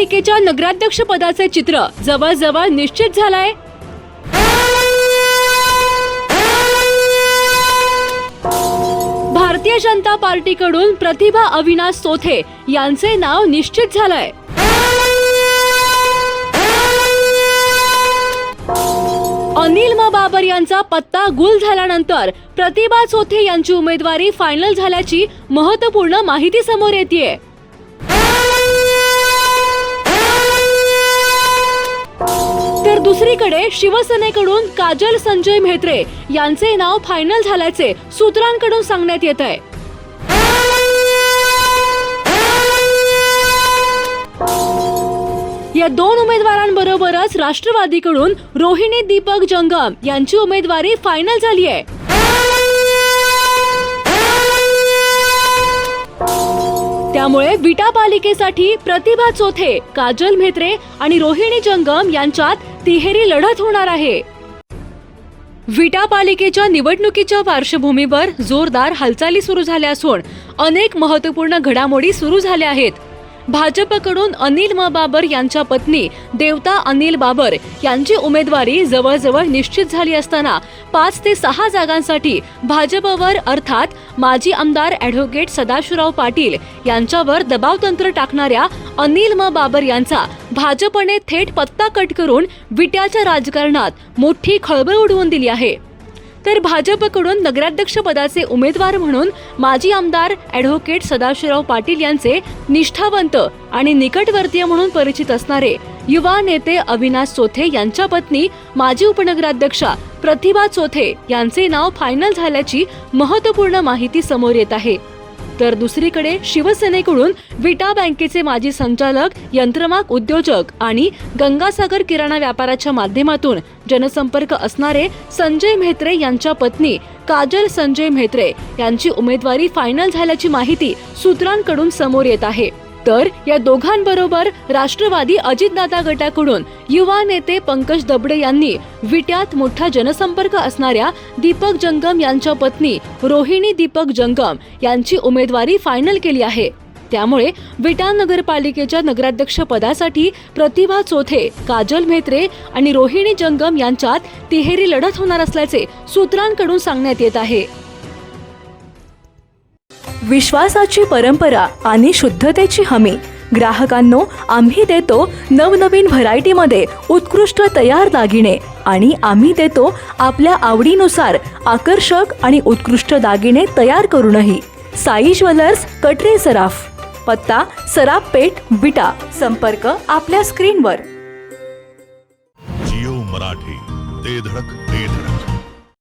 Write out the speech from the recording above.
महापालिकेच्या नगराध्यक्ष पदाचे चित्र जवळजवळ निश्चित झालंय. भारतीय जनता पार्टीकडून प्रतिभा अविनाश सोथे यांचे नाव निश्चित झालंय. अनिल म. बाबर यांचा पत्ता गुल झाल्यानंतर प्रतिभा चोथे यांची उमेदवारी फायनल झाल्याची महत्त्वपूर्ण माहिती समोर येते दुसरीकडे शिवसेनेकडून काजल संजय म्हेत्रे यांचे नाव फायनल झाल्याचे सूत्रांकडून सांगण्यात येत आहे. या दोन उमेदवारांबरोबरच राष्ट्रवादीकडून रोहिणी दीपक जंगम यांची उमेदवारी फायनल झाली आहे. त्यामुळे विटा पालिकेसाठी प्रतिभा चोथे काजल म्हेत्रे आणि रोहिणी जंगम यांच्यात तिहेरी लढत होणार आहे. विटा पालिकेच्या निवडणुकीच्या पार्श्वभूमीवर जोरदार हालचाली सुरू झाल्या असून अनेक महत्त्वपूर्ण घडामोडी सुरू झाल्या आहेत. भाजपकडून अनिल म बाबर यांच्या पत्नी देवता अनिल बाबर यांची उमेदवारी जवळजवळ निश्चित झाली असताना पाच ते सहा जागांसाठी भाजपवर अर्थात माजी आमदार ॲडव्होकेट सदाशिवराव पाटील यांच्यावर दबावतंत्र टाकणाऱ्या अनिल म बाबर यांचा भाजपने थेट पत्ता कट करून विट्याच्या राजकारणात मोठी खळबळ उडवून दिली आहे. तर भाजपकडून नगराध्यक्ष पदाचे उमेदवार म्हणून माजी आमदार ॲडव्होकेट सदाशिवराव पाटील यांचे निष्ठावंत आणि निकटवर्तीय म्हणून परिचित असणारे युवा नेते अविनाश चोथे यांच्या पत्नी माजी उपनगराध्यक्षा प्रतिभा चोथे यांचे नाव फायनल झाल्याची महत्त्वपूर्ण माहिती समोर येत आहे. तर दुसरीकडे शिवसेनेकडून विटा बँकेचे माजी संचालक यंत्रमाग उद्योजक आणि गंगासागर किराणा व्यापाराच्या माध्यमातून जनसंपर्क असणारे संजय म्हेत्रे यांच्या पत्नी काजल संजय म्हेत्रे यांची उमेदवारी फायनल झाल्याची माहिती सूत्रांकडून समोर येत आहे. तर या दोघांबरोबर राष्ट्रवादी अजितदादा गटाकडून युवा नेते पंकज दबडे यांनी विट्यात मोठा जनसंपर्क असणाऱ्या दीपक जंगम यांच्या पत्नी रोहिणी दीपक जंगम यांची उमेदवारी फायनल केली आहे. त्यामुळे विटा नगरपालिकेच्या नगराध्यक्ष पदासाठी प्रतिभा चोथे काजल म्हेत्रे आणि रोहिणी जंगम यांच्यात तिहेरी लढत होणार असल्याचे सूत्रांकडून सांगण्यात येत आहे. विश्वासाची परंपरा आणि शुद्धतेची हमी. ग्राहकांनो आम्ही देतो नवनवीन व्हरायटीमध्ये उत्कृष्ट तयार दागिने आणि आम्ही देतो आपल्या आवडीनुसार आकर्षक आणि उत्कृष्ट दागिने तयार करूनही. साई ज्वेलर्स कटरे सराफ. पत्ता सराफ पेठ विटा. संपर्क आपल्या स्क्रीनवर. जिओ मराठी ते धडक ते धडक.